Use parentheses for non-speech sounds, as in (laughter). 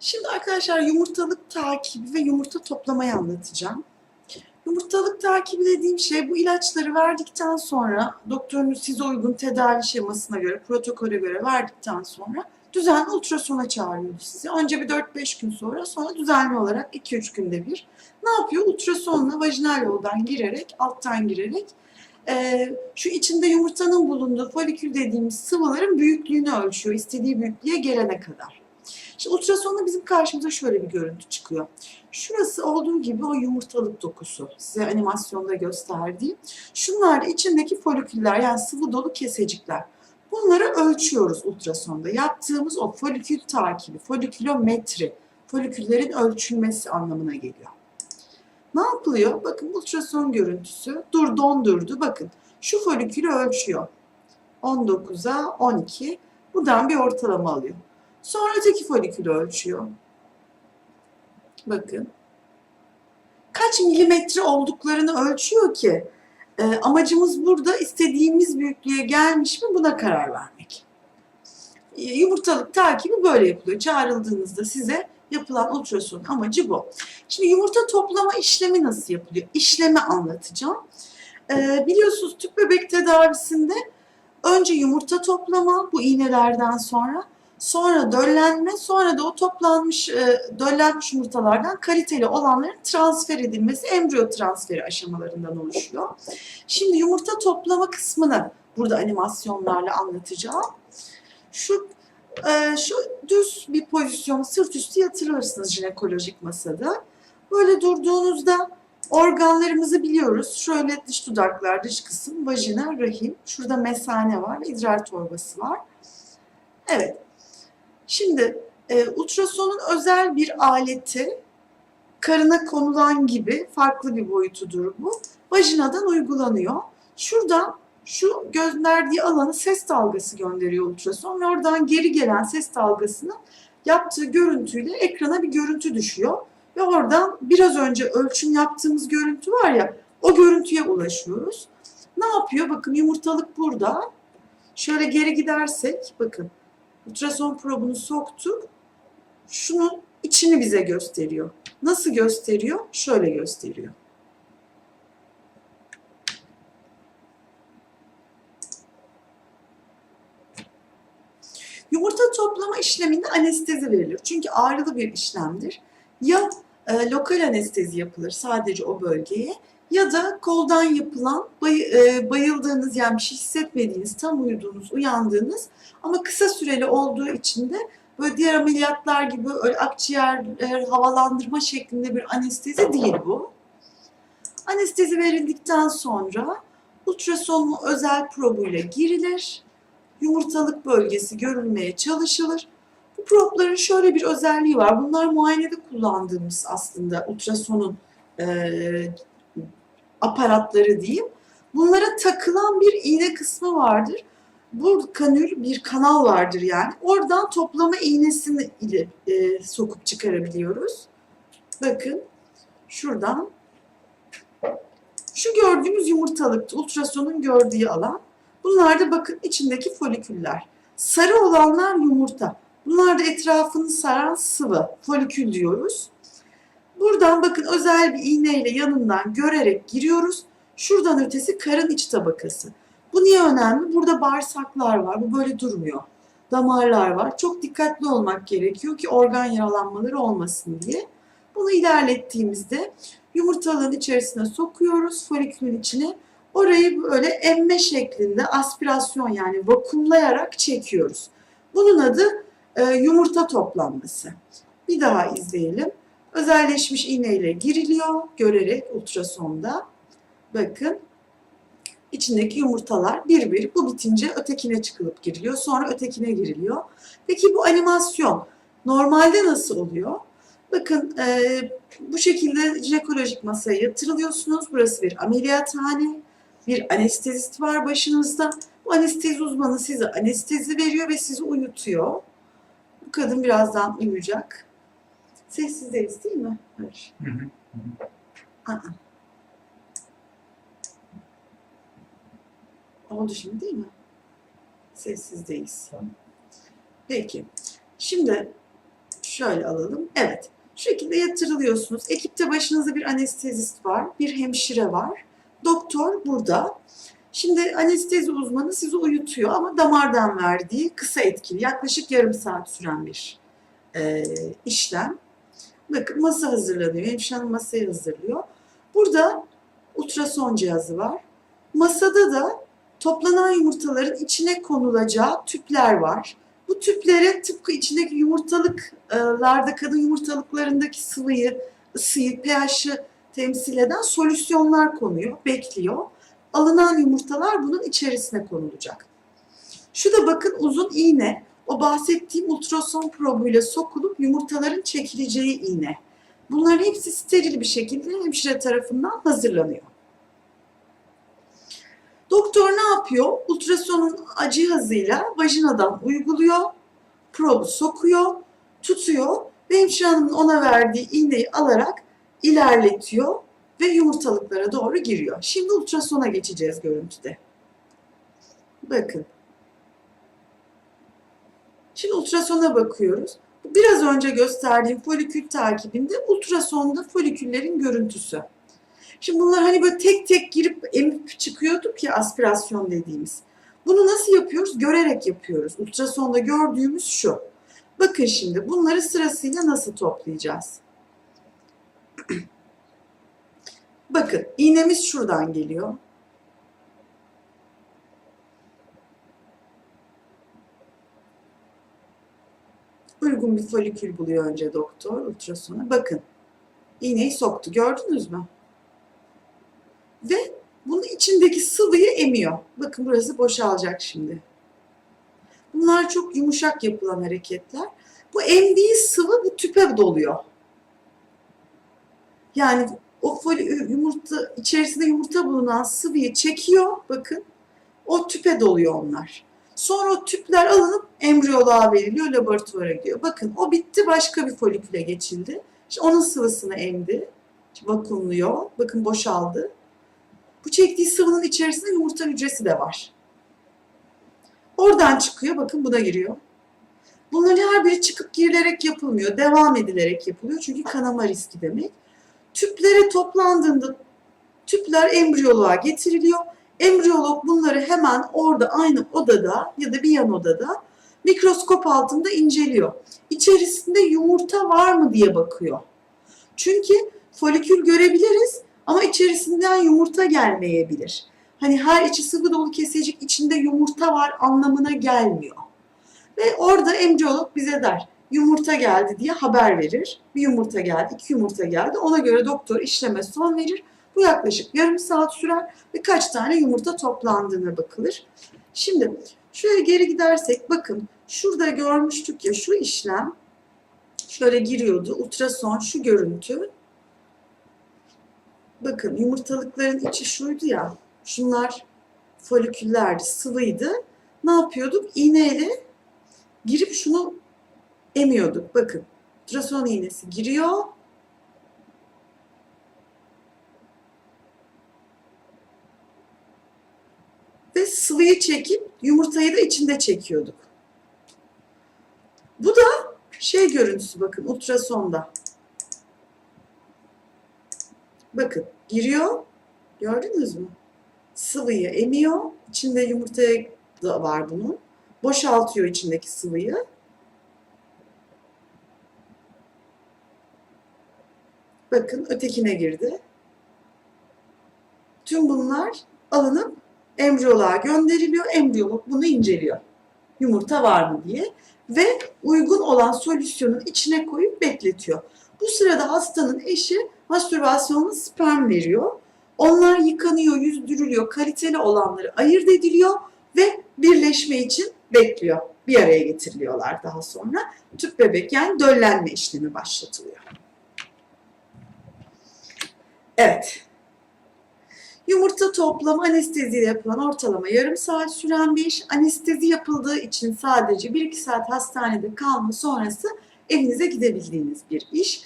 Şimdi arkadaşlar yumurtalık takibi ve yumurta toplamayı anlatacağım. Yumurtalık takibi dediğim şey bu ilaçları verdikten sonra doktorunuz size uygun tedavi şemasına göre, protokole göre verdikten sonra düzenli ultrasona çağırıyor sizi. Önce bir 4-5 gün sonra sonra düzenli olarak 2-3 günde bir. Ne yapıyor? Ultrasonla vajinal yoldan girerek, alttan girerek e, şu içinde yumurtanın bulunduğu folikül dediğimiz sıvıların büyüklüğünü ölçüyor. istediği büyüklüğe gelene kadar. İşte ultrasonda bizim karşımıza şöyle bir görüntü çıkıyor. Şurası olduğu gibi o yumurtalık dokusu. Size animasyonda gösterdiğim. Şunlar içindeki foliküller yani sıvı dolu kesecikler. Bunları ölçüyoruz ultrasonda. Yaptığımız o folikül takibi, folikülometri, foliküllerin ölçülmesi anlamına geliyor. Ne yapılıyor? Bakın ultrason görüntüsü. Dur dondurdu. Bakın şu folikülü ölçüyor. 19'a 12. Buradan bir ortalama alıyor. Sonra öteki folikülü ölçüyor. Bakın. Kaç milimetre olduklarını ölçüyor ki e, amacımız burada istediğimiz büyüklüğe gelmiş mi buna karar vermek. E, Yumurtalık takibi böyle yapılıyor. Çağrıldığınızda size yapılan ultrason amacı bu. Şimdi yumurta toplama işlemi nasıl yapılıyor? İşlemi anlatacağım. E, biliyorsunuz tüp bebek tedavisinde önce yumurta toplama bu iğnelerden sonra Sonra döllenme, sonra da o toplanmış, e, döllenmiş yumurtalardan kaliteli olanların transfer edilmesi, embriyo transferi aşamalarından oluşuyor. Şimdi yumurta toplama kısmını burada animasyonlarla anlatacağım. Şu e, şu düz bir pozisyon, sırt üstü yatırılırsınız jinekolojik masada. Böyle durduğunuzda organlarımızı biliyoruz. Şöyle dış dudaklar, dış kısım, vajina, rahim. Şurada mesane var ve idrar torbası var. Evet. Şimdi e, ultrasonun özel bir aleti karına konulan gibi farklı bir boyutudur bu. Vajinadan uygulanıyor. Şuradan şu gönderdiği alanı ses dalgası gönderiyor ultrason ve oradan geri gelen ses dalgasını yaptığı görüntüyle ekrana bir görüntü düşüyor. Ve oradan biraz önce ölçüm yaptığımız görüntü var ya o görüntüye ulaşıyoruz. Ne yapıyor? Bakın yumurtalık burada. Şöyle geri gidersek bakın ultrason probunu soktuk. Şunun içini bize gösteriyor. Nasıl gösteriyor? Şöyle gösteriyor. Yumurta toplama işleminde anestezi verilir. Çünkü ağrılı bir işlemdir. Ya e, lokal anestezi yapılır sadece o bölgeye ya da koldan yapılan bay, e, bayıldığınız yani bir şey hissetmediğiniz, tam uyuduğunuz, uyandığınız ama kısa süreli olduğu için de böyle diğer ameliyatlar gibi öyle akciğer e, havalandırma şeklinde bir anestezi değil bu. Anestezi verildikten sonra ultrasonlu özel probuyla girilir. Yumurtalık bölgesi görülmeye çalışılır. Bu probların şöyle bir özelliği var. Bunlar muayenede kullandığımız aslında ultrasonun e, aparatları diyeyim. Bunlara takılan bir iğne kısmı vardır. Bu kanül bir kanal vardır yani. Oradan toplama iğnesini ile e, sokup çıkarabiliyoruz. Bakın şuradan şu gördüğümüz yumurtalıktı. Ultrasonun gördüğü alan. Bunlar da bakın içindeki foliküller. Sarı olanlar yumurta. Bunlar da etrafını saran sıvı. Folikül diyoruz. Buradan bakın özel bir iğneyle yanından görerek giriyoruz. Şuradan ötesi karın iç tabakası. Bu niye önemli? Burada bağırsaklar var. Bu böyle durmuyor. Damarlar var. Çok dikkatli olmak gerekiyor ki organ yaralanmaları olmasın diye. Bunu ilerlettiğimizde yumurtalığın içerisine sokuyoruz folikülün içine. Orayı böyle emme şeklinde aspirasyon yani vakumlayarak çekiyoruz. Bunun adı e, yumurta toplanması. Bir daha izleyelim. Özelleşmiş iğneyle giriliyor görerek ultrasonda. Bakın içindeki yumurtalar bir bir bu bitince ötekine çıkılıp giriliyor. Sonra ötekine giriliyor. Peki bu animasyon normalde nasıl oluyor? Bakın e, bu şekilde jinekolojik masaya yatırılıyorsunuz. Burası bir ameliyathane. Bir anestezist var başınızda. Bu anestezi uzmanı size anestezi veriyor ve sizi uyutuyor. Bu kadın birazdan uyuyacak. Sessizdeyiz değil mi? Hayır. Hı hı. Aa. Oldu şimdi değil mi? Sessizdeyiz. Tamam. Peki. Şimdi Şöyle alalım. Evet. Şu şekilde yatırılıyorsunuz. Ekipte başınızda bir anestezist var, bir hemşire var. Doktor burada. Şimdi anestezi uzmanı sizi uyutuyor ama damardan verdiği kısa etkili, yaklaşık yarım saat süren bir e, işlem. Bakın masa hazırlanıyor. Hemşire hanım masayı hazırlıyor. Burada ultrason cihazı var. Masada da toplanan yumurtaların içine konulacağı tüpler var. Bu tüplere tıpkı içindeki yumurtalıklarda kadın yumurtalıklarındaki sıvıyı, ısıyı, pH'ı temsil eden solüsyonlar konuyor, bekliyor. Alınan yumurtalar bunun içerisine konulacak. Şu da bakın uzun iğne. O bahsettiğim ultrason probuyla sokulup yumurtaların çekileceği iğne. Bunların hepsi steril bir şekilde hemşire tarafından hazırlanıyor. Doktor ne yapıyor? Ultrasonun cihazıyla vajinadan uyguluyor, probu sokuyor, tutuyor ve hemşire hanımın ona verdiği iğneyi alarak ilerletiyor ve yumurtalıklara doğru giriyor. Şimdi ultrasona geçeceğiz görüntüde. Bakın. Şimdi ultrasona bakıyoruz. Biraz önce gösterdiğim folikül takibinde ultrasonda foliküllerin görüntüsü. Şimdi bunlar hani böyle tek tek girip emip çıkıyorduk ya aspirasyon dediğimiz. Bunu nasıl yapıyoruz? Görerek yapıyoruz. Ultrasonda gördüğümüz şu. Bakın şimdi bunları sırasıyla nasıl toplayacağız? (clears throat) Bakın iğnemiz şuradan geliyor. Uygun bir folikül buluyor önce doktor ultrasona. Bakın iğneyi soktu gördünüz mü? Ve bunun içindeki sıvıyı emiyor. Bakın burası boşalacak şimdi. Bunlar çok yumuşak yapılan hareketler. Bu emdiği sıvı bu tüpe doluyor. Yani o foli, yumurta içerisinde yumurta bulunan sıvıyı çekiyor. Bakın o tüpe doluyor onlar. Sonra o tüpler alınıp embriyoloğa veriliyor, laboratuvara gidiyor. Bakın o bitti başka bir foliküle geçildi. İşte onun sıvısını emdi. Vakumluyor. Bakın boşaldı. Bu çektiği sıvının içerisinde yumurta hücresi de var. Oradan çıkıyor. Bakın buna giriyor. Bunların her biri çıkıp girilerek yapılmıyor. Devam edilerek yapılıyor. Çünkü kanama riski demek. Tüplere toplandığında tüpler embriyoloğa getiriliyor. Embriyolog bunları hemen orada aynı odada ya da bir yan odada mikroskop altında inceliyor. İçerisinde yumurta var mı diye bakıyor. Çünkü folikül görebiliriz ama içerisinden yumurta gelmeyebilir. Hani her içi sıvı dolu kesecik içinde yumurta var anlamına gelmiyor. Ve orada embriyolog bize der yumurta geldi diye haber verir. Bir yumurta geldi, iki yumurta geldi. Ona göre doktor işleme son verir. Bu yaklaşık yarım saat sürer ve kaç tane yumurta toplandığına bakılır. Şimdi şöyle geri gidersek bakın şurada görmüştük ya şu işlem şöyle giriyordu. Ultrason şu görüntü. Bakın yumurtalıkların içi şuydu ya. Şunlar foliküllerdi, sıvıydı. Ne yapıyorduk? İğneyle girip şunu emiyorduk. Bakın ultrason iğnesi giriyor. Sıvıyı çekip yumurtayı da içinde çekiyorduk. Bu da şey görüntüsü bakın ultrasonda. Bakın giriyor. Gördünüz mü? Sıvıyı emiyor. İçinde yumurta da var bunun. Boşaltıyor içindeki sıvıyı. Bakın ötekine girdi. Tüm bunlar alınıp embriyoloğa gönderiliyor. Embriyolog bunu inceliyor. Yumurta var mı diye. Ve uygun olan solüsyonun içine koyup bekletiyor. Bu sırada hastanın eşi mastürbasyonla sperm veriyor. Onlar yıkanıyor, yüzdürülüyor, kaliteli olanları ayırt ediliyor ve birleşme için bekliyor. Bir araya getiriliyorlar daha sonra. Tüp bebek yani döllenme işlemi başlatılıyor. Evet. Yumurta toplama anesteziyle yapılan ortalama yarım saat süren bir iş. Anestezi yapıldığı için sadece 1-2 saat hastanede kalma sonrası evinize gidebildiğiniz bir iş.